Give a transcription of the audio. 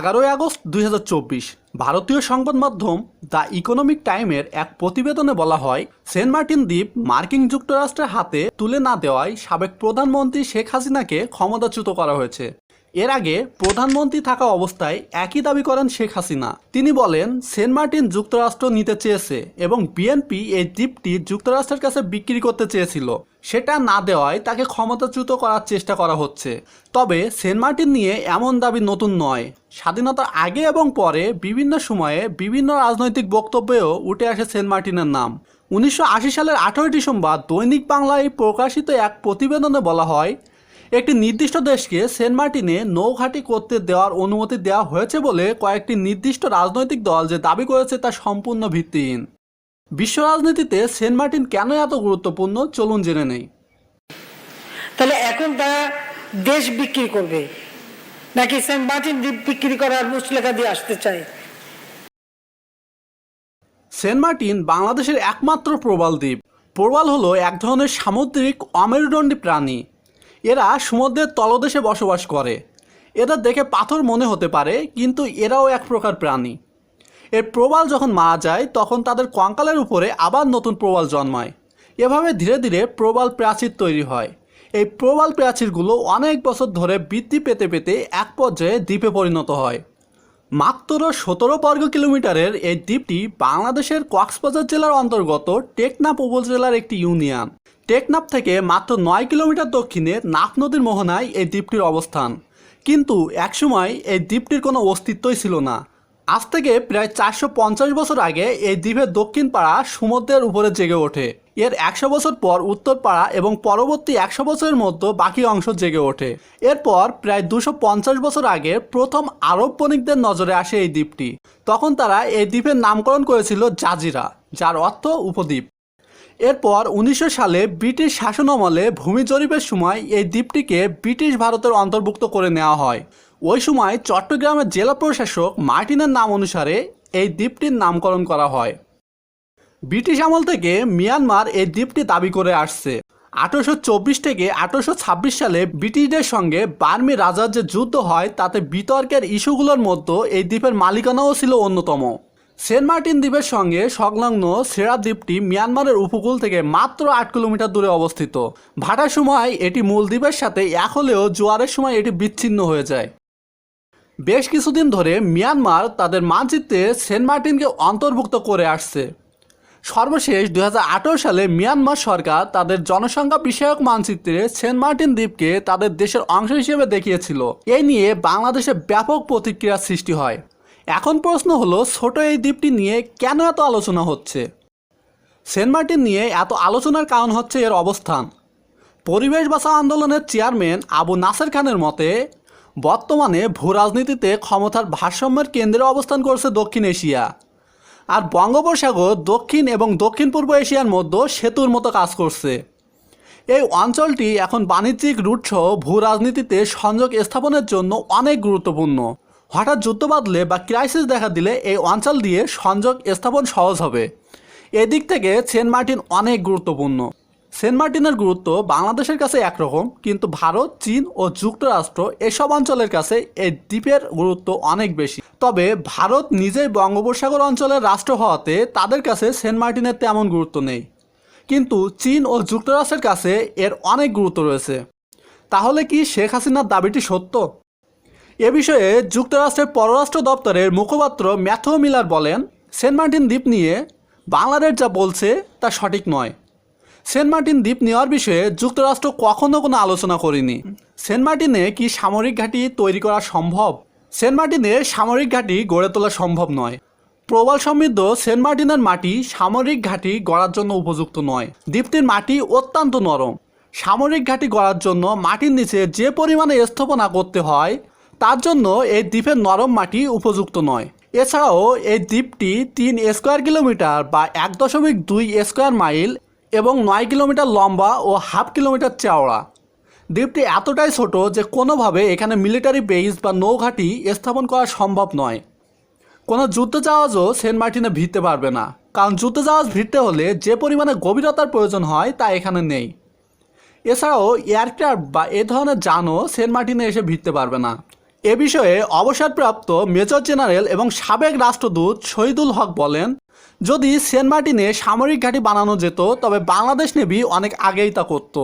এগারোই আগস্ট দুই হাজার চব্বিশ ভারতীয় সংবাদ মাধ্যম দ্য ইকোনমিক টাইমের এক প্রতিবেদনে বলা হয়, সেন্ট মার্টিন দ্বীপ মার্কিন যুক্তরাষ্ট্রের হাতে তুলে না দেওয়ায় সাবেক প্রধানমন্ত্রী শেখ হাসিনাকে ক্ষমতাচ্যুত করা হয়েছে। এর আগে প্রধানমন্ত্রী থাকা অবস্থায় একই দাবি করেন শেখ হাসিনা। তিনি বলেন, সেন্ট মার্টিন যুক্তরাষ্ট্র নিতে চেয়েছে এবং বিএনপি এই দ্বীপটি যুক্তরাষ্ট্রের কাছে বিক্রি করতে চেয়েছিল। সেটা না দেওয়ায় তাকে ক্ষমতাচ্যুত করার চেষ্টা করা হচ্ছে। তবে সেন্ট মার্টিন নিয়ে এমন দাবি নতুন নয়। স্বাধীনতার আগে এবং পরে বিভিন্ন সময়ে বিভিন্ন রাজনৈতিক বক্তব্যেও উঠে আসে সেন্ট মার্টিনের নাম। উনিশশো আশি সালের আঠারোই ডিসেম্বর দৈনিক বাংলায় প্রকাশিত এক প্রতিবেদনে বলা হয় একটি নির্দিষ্ট দেশকে সেন্ট মার্টিনে নৌঘাটি করতে দেওয়ার অনুমতি দেওয়া হয়েছে বলে কয়েকটি নির্দিষ্ট রাজনৈতিক দল যে দাবি করেছে তা সম্পূর্ণ ভিত্তিহীন বিশ্ব রাজনীতিতে সেন্ট মার্টিন কেন এত গুরুত্বপূর্ণ? চলুন জেনে নেই। তাহলে এখন তারা দেশ বিক্রি করবে? নাকি সেন্ট মার্টিন দ্বীপ বিক্রি করার মুচলেখা দিয়ে আসতে চায়? সেন্ট মার্টিন বাংলাদেশের একমাত্র প্রবাল দ্বীপ। প্রবাল হলো এক ধরনের সামুদ্রিক অমেরুদণ্ডী প্রাণী। এরা সমুদ্রের তলদেশে বসবাস করে। এদের দেখে পাথর মনে হতে পারে, কিন্তু এরাও এক প্রকার প্রাণী। এর প্রবাল যখন মারা যায়, তখন তাদের কঙ্কালের উপরে আবার নতুন প্রবাল জন্মায়। এভাবে ধীরে ধীরে প্রবাল প্রাচীর তৈরি হয়। এই প্রবাল প্রাচীরগুলো অনেক বছর ধরে বৃদ্ধি পেতে পেতে এক পর্যায়ে দ্বীপে পরিণত হয়। মাত্র সতেরো বর্গ কিলোমিটারের এই দ্বীপটি বাংলাদেশের কক্সবাজার জেলার অন্তর্গত টেকনাফ উপজেলার একটি ইউনিয়ন। টেকনাপ থেকে মাত্র নয় কিলোমিটার দক্ষিণে নাফ নদীর মোহনায় এই দ্বীপটির অবস্থান। কিন্তু একসময় এই দ্বীপটির কোনো অস্তিত্বই ছিল না। আজ থেকে প্রায় চারশো পঞ্চাশ বছর আগে এই দ্বীপের দক্ষিণ পাড়া সমুদ্রের উপরে জেগে ওঠে। এর একশো বছর পর উত্তর পাড়া এবং পরবর্তী একশো বছরের মধ্যে বাকি অংশ জেগে ওঠে। এরপর প্রায় দুশো পঞ্চাশ বছর আগে প্রথম আরব বণিকদের নজরে আসে এই দ্বীপটি। তখন তারা এই দ্বীপের নামকরণ করেছিল জাজিরা, যার অর্থ উপদ্বীপ। এরপর উনিশশো সালে ব্রিটিশ শাসন আমলে ভূমি জরিপের সময় এই দ্বীপটিকে ব্রিটিশ ভারতের অন্তর্ভুক্ত করে নেওয়া হয়। ওই সময় চট্টগ্রামের জেলা প্রশাসক মার্টিনের নাম অনুসারে এই দ্বীপটির নামকরণ করা হয়। ব্রিটিশ আমল থেকে মিয়ানমার এই দ্বীপটি দাবি করে আসছে। আঠারোশো চব্বিশ থেকে আঠারোশো ছাব্বিশ সালে ব্রিটিশদের সঙ্গে বার্মি রাজার যে যুদ্ধ হয়, তাতে বিতর্কের ইস্যুগুলোর মধ্যে এই দ্বীপের মালিকানাও ছিল অন্যতম। সেন্ট মার্টিন দ্বীপের সঙ্গে সংলগ্ন সেরা দ্বীপটি মিয়ানমারের উপকূল থেকে মাত্র আট কিলোমিটার দূরে অবস্থিত। ভাটার সময় এটি মূল দ্বীপের সাথে, এক হলেও জোয়ারের সময় এটি বিচ্ছিন্ন হয়ে যায়। বেশ কিছুদিন ধরে মিয়ানমার তাদের মানচিত্রে সেন্ট মার্টিনকে অন্তর্ভুক্ত করে আসছে। সর্বশেষ দু হাজার আঠেরো সালে মিয়ানমার সরকার তাদের জনসংখ্যা বিষয়ক মানচিত্রে সেন্ট মার্টিন দ্বীপকে তাদের দেশের অংশ হিসেবে দেখিয়েছিল। এই নিয়ে বাংলাদেশে ব্যাপক প্রতিক্রিয়ার সৃষ্টি হয়। এখন প্রশ্ন হলো, ছোট এই দ্বীপটি নিয়ে কেন এত আলোচনা হচ্ছে? সেন্ট মার্টিন নিয়ে এত আলোচনার কারণ হচ্ছে এর অবস্থান। পরিবেশ বাঁচাও আন্দোলনের চেয়ারম্যান আবু নাসের খানের মতে, বর্তমানে ভূ রাজনীতিতে ক্ষমতার ভারসাম্যের কেন্দ্রে অবস্থান করছে দক্ষিণ এশিয়া। আর বঙ্গোপসাগর দক্ষিণ এবং দক্ষিণ পূর্ব এশিয়ার মধ্যে সেতুর মতো কাজ করছে। এই অঞ্চলটি এখন বাণিজ্যিক রুট সহ ভূ রাজনীতিতে সংযোগ স্থাপনের জন্য অনেক গুরুত্বপূর্ণ। হঠাৎ যুদ্ধ বাঁধলে বা ক্রাইসিস দেখা দিলে এই অঞ্চল দিয়ে সংযোগ স্থাপন সহজ হবে। এদিক থেকে সেন্ট মার্টিন অনেক গুরুত্বপূর্ণ। সেন্ট মার্টিনের গুরুত্ব বাংলাদেশের কাছে একরকম, কিন্তু ভারত, চীন ও যুক্তরাষ্ট্র এসব অঞ্চলের কাছে এই দ্বীপের গুরুত্ব অনেক বেশি। তবে ভারত নিজেই বঙ্গোপসাগর অঞ্চলের রাষ্ট্র হওয়াতে তাদের কাছে সেন্ট মার্টিনের তেমন গুরুত্ব নেই। কিন্তু চীন ও যুক্তরাষ্ট্রের কাছে এর অনেক গুরুত্ব রয়েছে। তাহলে কি শেখ হাসিনার দাবিটি সত্য? এ বিষয়ে যুক্তরাষ্ট্রের পররাষ্ট্র দপ্তরের মুখপাত্র ম্যাথু মিলার বলেন, সেন্ট মার্টিন দ্বীপ নিয়ে বাংলাদেশ যা বলছে তা সঠিক নয়। সেন্ট মার্টিন দ্বীপ নেওয়ার বিষয়ে যুক্তরাষ্ট্র কখনো কোনো আলোচনা করেনি। সেন্ট মার্টিনে কি সামরিক ঘাঁটি তৈরি করা সম্ভব? সেন্ট মার্টিনে সামরিক ঘাঁটি গড়ে তোলা সম্ভব নয়। প্রবাল সমৃদ্ধ সেন্ট মার্টিনের মাটি সামরিক ঘাঁটি গড়ার জন্য উপযুক্ত নয়। দ্বীপটির মাটি অত্যন্ত নরম। সামরিক ঘাঁটি গড়ার জন্য মাটির নিচে যে পরিমাণে স্থাপনা করতে হয়, তার জন্য এই দ্বীপের নরম মাটি উপযুক্ত নয়। এছাড়াও এই দ্বীপটি তিন স্কোয়ার কিলোমিটার বা এক দশমিক দুই স্কোয়ার মাইল এবং নয় কিলোমিটার লম্বা ও হাফ কিলোমিটার চওড়া। দ্বীপটি এতটাই ছোট যে কোনোভাবে এখানে মিলিটারি বেস বা নৌঘাটি স্থাপন করা সম্ভব নয়। কোনো যুদ্ধ জাহাজও সেন্ট মার্টিনে ভিড়তে পারবে না, কারণ যুদ্ধ জাহাজ ভিড়তে হলে যে পরিমাণে গভীরতার প্রয়োজন হয় তা এখানে নেই। এছাড়াও এয়ারক্রাফট বা এ ধরনের যানও সেন্ট মার্টিনে এসে ভিড়তে পারবে না। এ বিষয়ে অবসরপ্রাপ্ত মেজর জেনারেল এবং সাবেক রাষ্ট্রদূত শহীদুল হক বলেন, যদি সেন্ট মার্টিনে সামরিক ঘাঁটি বানানো যেত, তবে বাংলাদেশ নেভি অনেক আগেই তা করতো।